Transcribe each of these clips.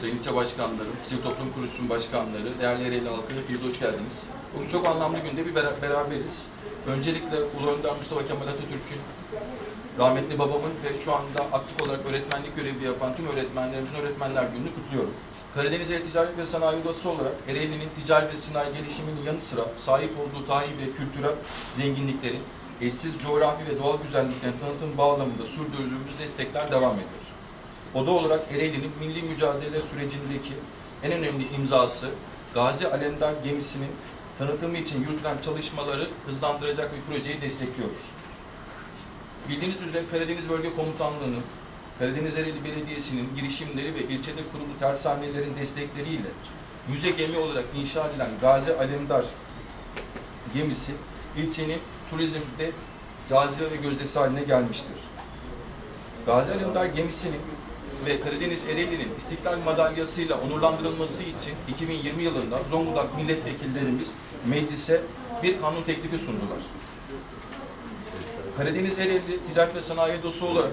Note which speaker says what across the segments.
Speaker 1: Sayın ilçe başkanları, sivil toplum kuruluşunun başkanları, değerli Ereğli halkı hepiniz hoş geldiniz. Bugün çok anlamlı günde bir bera- beraberiz. Öncelikle Ulu Önder Mustafa Kemal Atatürk'ün rahmetli babamın ve şu anda aktif olarak öğretmenlik görevi yapan tüm öğretmenlerimizin Öğretmenler Günü'nü kutluyorum. Karadeniz El Ticaret ve Sanayi Odası olarak Ereğli'nin ticari ve sanayi gelişiminin yanı sıra sahip olduğu tarihi ve kültürel zenginliklerin eşsiz coğrafi ve doğal güzelliklerin tanıtım bağlamında sürdürdüğümüz destekler devam ediyor. Oda olarak Ereğli'nin milli mücadele sürecindeki en önemli imzası Gazi Alemdar gemisinin tanıtımı için yürütülen çalışmaları hızlandıracak bir projeyi destekliyoruz. Bildiğiniz üzere Karadeniz Bölge Komutanlığı'nın, Karadeniz Ereğli Belediyesi'nin girişimleri ve ilçede kurulu tersanelerin destekleriyle müze gemi olarak inşa edilen Gazi Alemdar gemisi ilçenin turizmde cazibe ve gözdesi haline gelmiştir. Gazi Alemdar gemisinin ve Karadeniz Ereğli'nin İstiklal Madalyası'yla onurlandırılması için 2020 yılında Zonguldak milletvekillerimiz meclise bir kanun teklifi sundular. Karadeniz Ereğli Ticaret ve Sanayi Odası olarak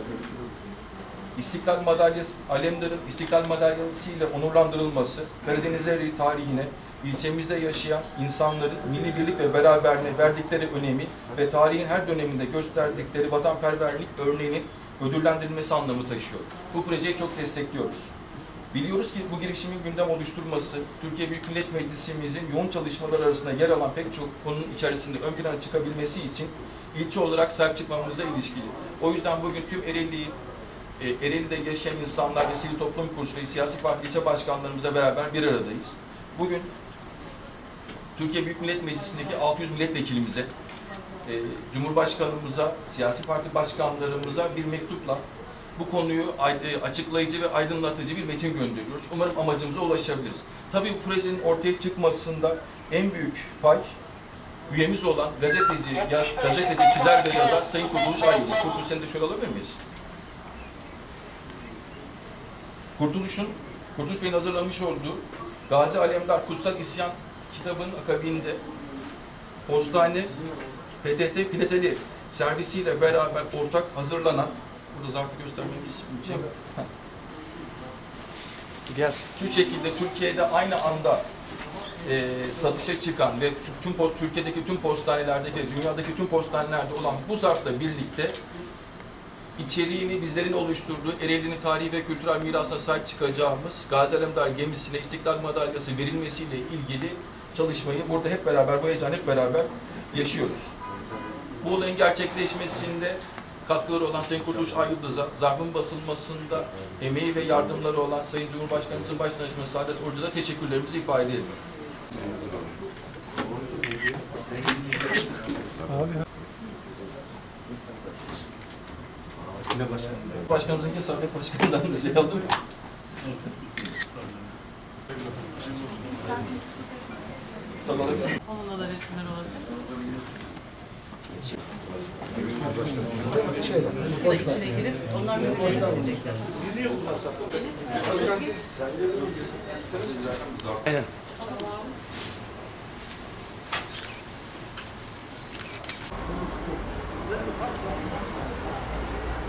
Speaker 1: İstiklal Madalyası, Alemdar'ın İstiklal Madalyası ile onurlandırılması, Karadeniz Ereğli tarihine, ilçemizde yaşayan insanların milli birlik ve beraberliğine verdikleri önemi ve tarihin her döneminde gösterdikleri vatanperverlik örneğinin ödüllendirilmesi anlamı taşıyor. Bu projeyi çok destekliyoruz. Biliyoruz ki bu girişimin gündem oluşturması, Türkiye Büyük Millet Meclisimizin yoğun çalışmalar arasında yer alan pek çok konunun içerisinde ön plana çıkabilmesi için ilçe olarak sahip çıkmamızla ilişkili. O yüzden bugün tüm Ereğli'yi, e, Ereğli'de yaşayan insanlar ve sivil toplum kuruluşu ve siyasi parti ilçe başkanlarımızla beraber bir aradayız. Bugün Türkiye Büyük Millet Meclisi'ndeki 600 milletvekilimize, e, Cumhurbaşkanımıza, siyasi parti başkanlarımıza bir mektupla bu konuyu e, açıklayıcı ve aydınlatıcı bir metin gönderiyoruz. Umarım amacımıza ulaşabiliriz. Tabii bu projenin ortaya çıkmasında en büyük pay üyemiz olan gazeteci, ya, gazeteci, çizer ve yazar Sayın Kurtuluş Ayyıldız. Kurtuluş seni de şöyle alabilir miyiz? Kurtuluş'un, Kurtuluş Bey'in hazırlamış olduğu Gazi Alemdar Kutsal İsyan kitabının akabinde postane PTT filateli servisiyle beraber ortak hazırlanan burada zarfı göstermemiz şey.
Speaker 2: Gel.
Speaker 1: şu şekilde Türkiye'de aynı anda e, satışa çıkan ve tüm post Türkiye'deki tüm postanelerdeki, dünyadaki tüm postanelerde olan bu zarfla birlikte içeriğini bizlerin oluşturduğu Ereğli'nin tarihi ve kültürel mirasına sahip çıkacağımız Gazi Alemdar gemisine İstiklal Madalyası verilmesiyle ilgili çalışmayı burada hep beraber, bu heyecan hep beraber yaşıyoruz. Bu olayın gerçekleşmesinde katkıları olan Sayın Kurtuluş Ayyıldız'a, zarfın basılmasında emeği ve yardımları olan Sayın Cumhurbaşkanımızın başdanışması Saadet Orcu'da teşekkürlerimizi ifade edelim.
Speaker 2: Abi
Speaker 1: Başkanımızın Saadet Başkanı'ndan da şey aldım. Tamam.
Speaker 3: Onunla da resimler olabilir. Şurada içine girip onlar boştan edecekler.
Speaker 2: aynen.